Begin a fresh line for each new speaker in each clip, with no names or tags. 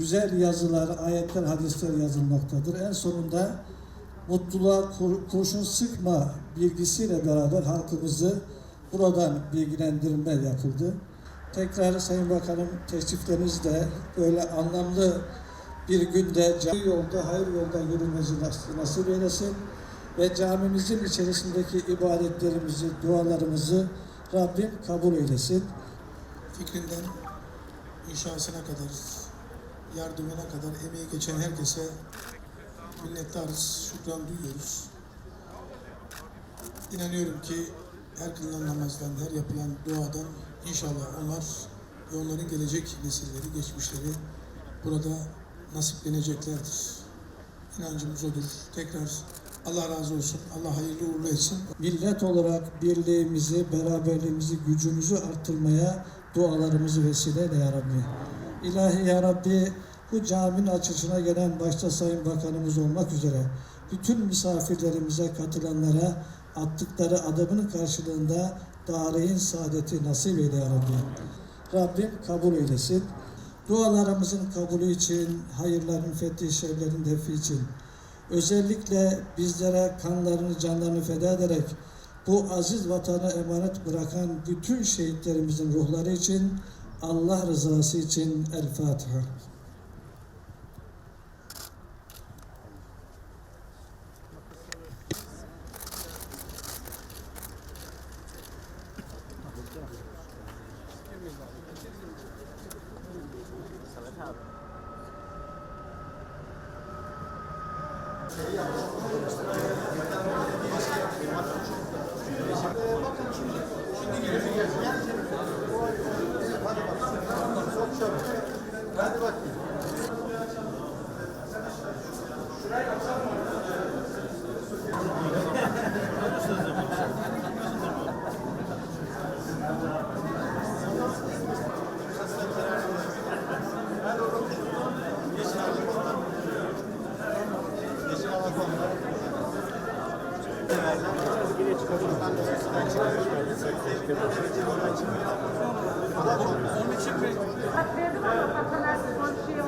güzel yazılar, ayetler, hadisler yazılmaktadır. En sonunda mutluluğa kur- kurşun sıkma bilgisiyle beraber halkımızı buradan bilgilendirme yapıldı. Tekrar Sayın Bakanım teşriflerinizle böyle anlamlı bir günde cami yolda, hayır yolda yürümenizi nas- nasip eylesin ve camimizin içerisindeki ibadetlerimizi, dualarımızı Rabbim kabul eylesin.
fikrinden inşasına kadar, yardımına kadar emeği geçen herkese minnettarız, şükran duyuyoruz. İnanıyorum ki her kılınan namazdan, her yapılan duadan inşallah onlar ve onların gelecek nesilleri, geçmişleri burada nasipleneceklerdir. İnancımız odur. Tekrar Allah razı olsun, Allah hayırlı uğurlu etsin.
millet olarak birliğimizi, beraberliğimizi, gücümüzü arttırmaya dualarımızı vesile eyle ya Rabbi. İlahi ya Rabbi bu caminin açılışına gelen başta Sayın Bakanımız olmak üzere bütün misafirlerimize katılanlara attıkları adımın karşılığında darein saadeti nasip eyle ya Rabbi. Rabbim kabul eylesin. Dualarımızın kabulü için, hayırların fethi, şerlerin defi için özellikle bizlere kanlarını, canlarını feda ederek bu aziz vatanı emanet bırakan bütün şehitlerimizin ruhları için Allah rızası için El Fatiha. sería mejor.
Bak verdim ama kafalar konuşuyor.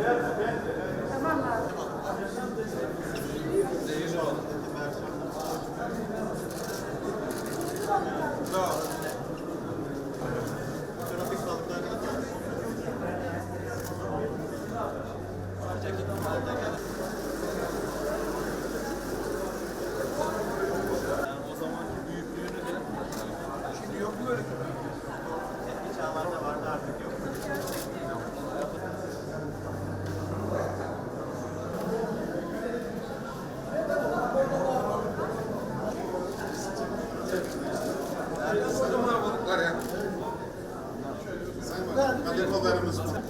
otogarımız var.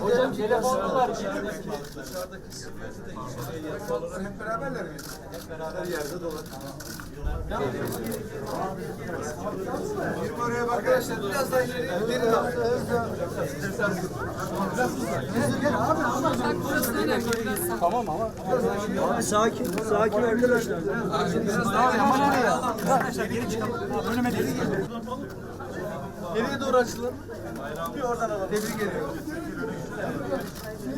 Hocam telefonum var.
Hep beraberler mi? Hep beraber yerde dolan. Oraya bak arkadaşlar biraz daha ileri ileri al.
Sakin, sakin arkadaşlar.
Nereye doğru açılın? Bir oradan alalım. Tebrik ediyorum.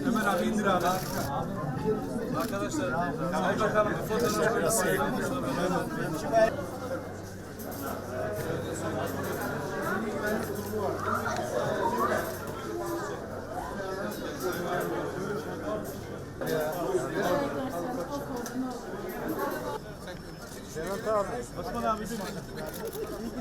Ömer abi indir abi. Arkadaşlar, Sayın Bakanım bir fotoğraf Osman abi. İyi ki